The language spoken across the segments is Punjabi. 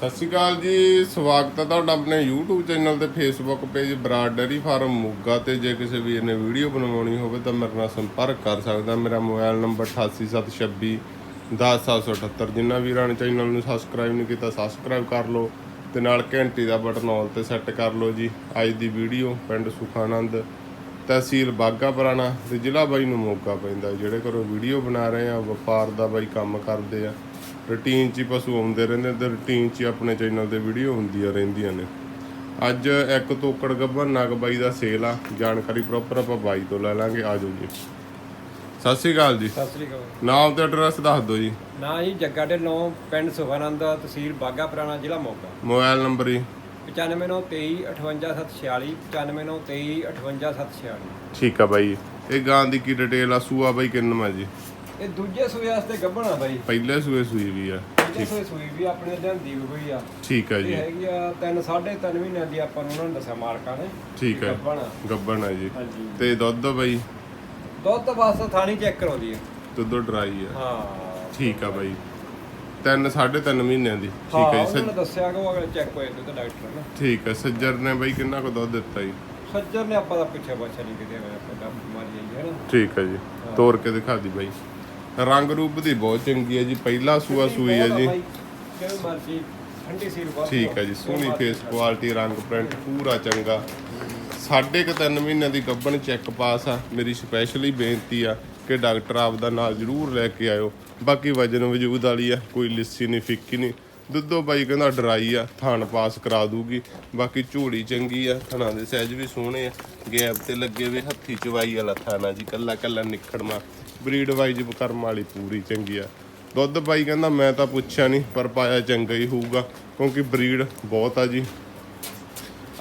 ਸਤਿ ਸ਼੍ਰੀ ਅਕਾਲ ਜੀ, ਸਵਾਗਤ ਹੈ ਤੁਹਾਡਾ ਆਪਣੇ YouTube ਚੈਨਲ ਤੇ Facebook page Brar dairy farm Moga ਤੇ। ਜੇ ਕਿਸੇ ਵੀਰ ਨੇ ਵੀਡੀਓ ਬਣਵਾਉਣੀ ਹੋਵੇ ਤਾਂ ਮੇਰੇ ਨਾਲ ਸੰਪਰਕ ਕਰ ਸਕਦਾ। ਮੇਰਾ ਮੋਬਾਈਲ ਨੰਬਰ 8876 10778 ਜਿਨ੍ਹਾਂ ਵੀਰਾਂ ਨੇ ਚੈਨਲ ਨੂੰ ਸਬਸਕ੍ਰਾਈਬ ਨਹੀਂ ਕੀਤਾ ਸਬਸਕ੍ਰਾਈਬ ਕਰ ਲਓ ਤੇ ਨਾਲ ਘੰਟੀ ਦਾ ਬਟਨ ਆਲ ਤੇ ਸੈੱਟ ਕਰ ਲਓ ਜੀ। ਅੱਜ ਦੀ ਵੀਡੀਓ, ਪਿੰਡ ਸੁਖਾਨੰਦ ਤਹਿਸੀਲ ਬਾਗਾ ਪੁਰਾਣਾ ਤੇ ਜ਼ਿਲ੍ਹਾ ਬਾਈ ਨੂੰ ਮੋਗਾ ਪੈਂਦਾ। ਜਿਹੜੇ ਘਰੋਂ ਵੀਡੀਓ ਬਣਾ ਰਹੇ ਆ, ਵਪਾਰ ਦਾ ਬਾਈ ਕੰਮ ਕਰਦੇ ਆ। ਰੂਟੀਨ 'ਚ ਹੀ ਪਸ਼ੂ ਆਉਂਦੇ ਰਹਿੰਦੇ ਤੇ ਰੂਟੀਨ 'ਚ ਹੀ ਆਪਣੇ ਚੈਨਲ ਤੇ ਵੀਡੀਓ ਹੁੰਦੀਆਂ ਰਹਿੰਦੀਆਂ ਨੇ। ਅੱਜ ਇੱਕ ਤੋਕੜ ਗੱਭਰ ਨਗ ਬਾਈ ਦਾ ਸੇਲ ਆ। ਜਾਣਕਾਰੀ ਪ੍ਰੋਪਰ ਆਪਾਂ ਬਾਈ ਤੋਂ ਲੈ ਲਾਂਗੇ। ਆਜੋ ਜੀ। ਸਤਿ ਸ਼੍ਰੀ ਅਕਾਲ ਜੀ। ਸਤਿ ਸ੍ਰੀ ਅਕਾਲ। ਨਾਮ ਤੇ ਐਡਰੈਸ ਦੱਸ ਦਿਓ ਜੀ। ਨਾ ਜੀ ਜੱਗਾ ਢਿੱਲੋਂ ਪਿੰਡ ਸੁਖਾਨੰਦ ਤਹਿਸੀਲ ਬਾਗਾ ਪੁਰਾਣਾ ਜ਼ਿਲ੍ਹਾ ਮੋਗਾ। ਮੋਬਾਈਲ ਨੰਬਰ ਜੀ। 9523 58746 9523 58746 ਠੀਕ ਆ ਬਾਈ ਇਹ ਗਾਂ ਦੀ ਕੀ ਡਿਟੇਲ ਆ? ਸੂਆ ਬਾਈ ਕਿੰਨਵਾਂ ਜੀ? ਇਹ ਦੂਜੇ ਸੂਏ ਵਾਸਤੇ ਗੱਭਣਾ ਬਾਈ। ਪਹਿਲੇ ਸੂਏ ਸੂਈ ਵੀ ਆ। ਦੂਜੇ ਸੂਏ ਸੂਈ ਵੀ ਆਪਣੇ ਲਿਆਂਦੀ ਵੀ ਹੋਈ ਆ। ਠੀਕ ਆ ਜੀ। ਹੈਗੀ ਆ ਤਿੰਨ ਸਾਢੇ ਤਿੰਨ ਮਹੀਨਿਆਂ ਦੀ ਆਪਾਂ ਨੂੰ ਉਹਨਾਂ ਨੇ ਦੱਸਿਆ ਮਾਲਕਾਂ ਨੇ। ਠੀਕ ਹੈ ਗੱਭਣਾ। ਗੱਬਣ ਆ ਜੀ ਤੇ ਦੁੱਧ ਬਾਈ? ਦੁੱਧ ਬਸ ਥਾਣੀ ਚੈੱਕ ਕਰਾਉਂਦੀ ਆ ਦੁੱਧ ਡਰਾਈ ਆ। ਹਾਂ। ਠੀਕ ਆ ਬਾਈ। ਤਿੰਨ ਸਾਢੇ ਤਿੰਨ ਮਹੀਨਿਆਂ ਦੀ। ਠੀਕ ਹਾਂ ਜੀ ਦੱਸਿਆ ਕਿ ਉਹ ਅਗਲੇ ਚੈੱਕ ਹੋਏ ਤੇ ਡਾਕਟਰ ਨੇ। ਠੀਕ ਹੈ ਸੱਜਰ ਨੇ ਬਾਈ ਕਿੰਨਾ ਕੁ ਦੁੱਧ ਦਿੱਤਾ ਜੀ? ਸੱਜਰ ਨੇ ਆਪਾਂ ਦਾ ਪਿੱਛੇ ਬੱਚਾ ਨਹੀਂ ਕਿਤੇ ਹੋਇਆ ਪਹਿਲਾਂ ਬਿਮਾਰੀ ਆਈ ਹੈ ਨਾ। ਠੀਕ ਹੈ ਜੀ। ਤੋੜ ਕੇ ਦਿਖਾ ਦੀ ਬਾਈ। ਰੰਗ ਰੂਪ ਦੀ ਬਹੁਤ ਚੰਗੀ ਹੈ ਜੀ ਪਹਿਲਾ ਸੂਆ ਸੂਈ ਹੈ ਜੀ। ਕਿਵੇਂ ਮਰਜ਼ੀ ਠੰਡੀ ਸੀਰ ਬਹੁਤ ਠੀਕ ਹੈ ਜੀ ਸੋਹਣੀ ਫੇਸ ਕੁਆਲਿਟੀ ਰੰਗ ਪ੍ਰਿੰਟ ਪੂਰਾ ਚੰਗਾ। ਸਾਢੇ ਕੁ ਤਿੰਨ ਮਹੀਨਿਆਂ ਦੀ ਗੱਭਣ ਚੈੱਕ ਪਾਸ ਆ। ਮੇਰੀ ਸਪੈਸ਼ਲੀ ਬੇਨਤੀ ਆ ਕਿ ਡਾਕਟਰ ਆਪ ਦਾ ਨਾਲ ਜ਼ਰੂਰ ਲੈ ਕੇ ਆਇਓ। ਬਾਕੀ ਵਜਨ ਵਜੂਦ ਵਾਲੀ ਆ ਕੋਈ ਲਿੱਸੀ ਨਹੀਂ ਫਿੱਕੀ ਨਹੀਂ। ਦੁੱਧੋ ਬਾਈ ਕਹਿੰਦਾ ਡਰਾਈ ਆ ਥਾਣ ਪਾਸ ਕਰਾ ਦੂਗੀ। ਬਾਕੀ ਝੋੜੀ ਚੰਗੀ ਆ ਥਣਾ ਦੇ ਸਾਈਜ਼ ਵੀ ਸੋਹਣੇ ਆ। ਗੈਪ ਤੇ ਲੱਗੇ ਵੇ ਹੱਥੀ ਚਵਾਈ ਵਾਲਾ ਥਾਣਾ ਜੀ ਕੱਲਾ ਕੱਲਾ ਨਿਖੜਮਾ। ਬਰੀਡ ਵਾਈਜ਼ ਕਰਮ ਵਾਲੀ ਪੂਰੀ ਚੰਗੀ ਆ। ਦੁੱਧ ਬਾਈ ਕਹਿੰਦਾ ਮੈਂ ਤਾਂ ਪੁੱਛਿਆ ਨਹੀਂ ਪਰ ਪਾਇਆ ਚੰਗਾ ਹੀ ਹੋਊਗਾ, ਕਿਉਂਕਿ ਬਰੀਡ ਬਹੁਤ ਆ ਜੀ।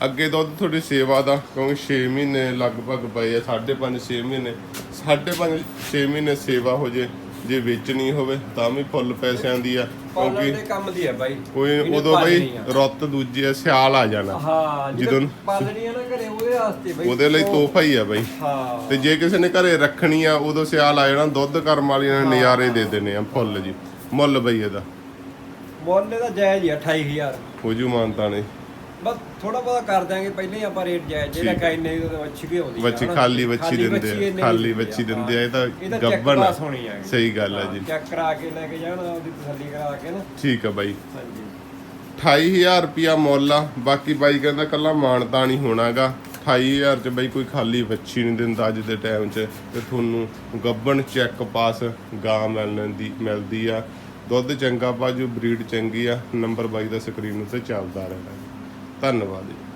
ਅੱਗੇ ਦੁੱਧ ਤੁਹਾਡੀ ਸੇਵਾ ਦਾ, ਕਿਉਂਕਿ 6 ਮਹੀਨੇ ਲਗਭਗ ਪਏ ਆ 5.5 6 ਮਹੀਨੇ 5.5 6 ਮਹੀਨੇ ਸੇਵਾ ਹੋ ਜੇ। ਜੇ ਵੇਚਣੀ ਹੋਵੇ ਤਾਂ ਵੀ ਫੁੱਲ ਪੈਸਿਆਂ ਦੀ ਆ ਕਿਉਂਕਿ ਦੇ ਕੰਮ ਦੀ ਬਾਈ। ਕੋਈ ਉਦੋਂ ਬਈ ਆ। ਰੁੱਤ ਦੂਜੀ ਆ ਸਿਆਲ ਆ ਜਾਣਾ। ਹਾਂ ਜਦੋਂ- ਜਦੋਂ ਪਾਲਣੀ ਆ ਨਾ ਘਰੇ ਉਹਦੇ ਵਾਸਤੇ ਬਾਈ ਉਹਦੇ ਲਈ ਤੋਹਫਾ ਹੀ ਆ ਬਈ। ਹਾਂ। ਤੇ ਜੇ ਕਿਸੇ ਨੇ ਘਰੇ ਰੱਖਣੀ ਆ ਉਦੋਂ ਸਿਆਲ ਆ ਜਾਣਾ ਦੁੱਧ ਕਰਮ ਵਾਲੀਆਂ ਨੇ ਨਜ਼ਾਰੇ ਦੇ ਦੇਣੇ ਆ ਫੁੱਲ ਜੀ। ਮੁੱਲ ਬਈ ਇਹਦਾ। ਮੁੱਲ ਇਹਦਾ ਜਾਇਜ਼ ਹੀ ਆ, 28000 ਹੋ ਜੂ ਮਾਨਤਾ ਨੇ। ਬਸ ਥੋੜਾ ਬਹੁਤਾ ਕਰ ਦਿਆਂਗੇ ਪਹਿਲਾਂ ਹੀ ਆਪਾਂ ਰੇਟ ਜਾਇਜ਼ ਜਿਹੜਾ ਠੀਕ। ਕਾ ਇੰਨੇ ਦੀ ਤਾਂ ਵੱਛੀ ਵੀ ਆਉਂਦੀ ਆ ਵੱਛੀ ਹਨਾ। ਖਾਲੀ ਵੱਛੀ ਦਿੰਦੇ ਆ ਇੰਨੇ ਖਾਲੀ ਦੀ ਵੱਛੀ ਦਿੰਦੇ ਆ ਇਹ ਤਾਂ ਇਹਦਾ check ਗੱਬਣ ਆ। pass ਹੋਣੀ ਆ। ਸਹੀ ਗੱਲ ਆ ਜੀ। ਚੈੱਕ ਕਰਾ ਕੇ ਲੈ ਕੇ ਜਾਣਾ ਉਹਦੀ ਤਸੱਲੀ ਕਰਾ ਕੇ ਨਾ। ਠੀਕ ਆ ਬਾਈ। ਹਾਂਜੀ। 28000 ਰੁਪਿਆ ਮੁੱਲ ਆ ਬਾਕੀ ਬਾਈ ਕਹਿੰਦਾ ਕੱਲਾ ਮਾਨਤਾ ਨਹੀਂ ਹੋਣਾਗਾ। 28000 ਚ ਬਾਈ ਕੋਈ ਖਾਲੀ ਵੱਛੀ ਨਹੀਂ ਦਿੰਦਾ ਅੱਜ ਦੇ ਟਾਈਮ 'ਚ ਤੇ ਤੁਹਾਨੂੰ ਗੱਬਣ ਚੈੱਕ ਪਾਸ ਗਾਂ ਮਿਲਣ ਦੀ ਮਿਲਦੀ ਆ। ਦੁੱਧ ਚੰਗਾ ਬਾਜੂ ਬਰੀਡ ਚੰਗੀ ਆ ਨੰਬਰ ਬਾਈ ਦਾ ਸਕਰੀਨ ਉੱਤੇ ਚੱਲਦਾ ਰਹਿਣਾ ਧੰਨਵਾਦ ਜੀ।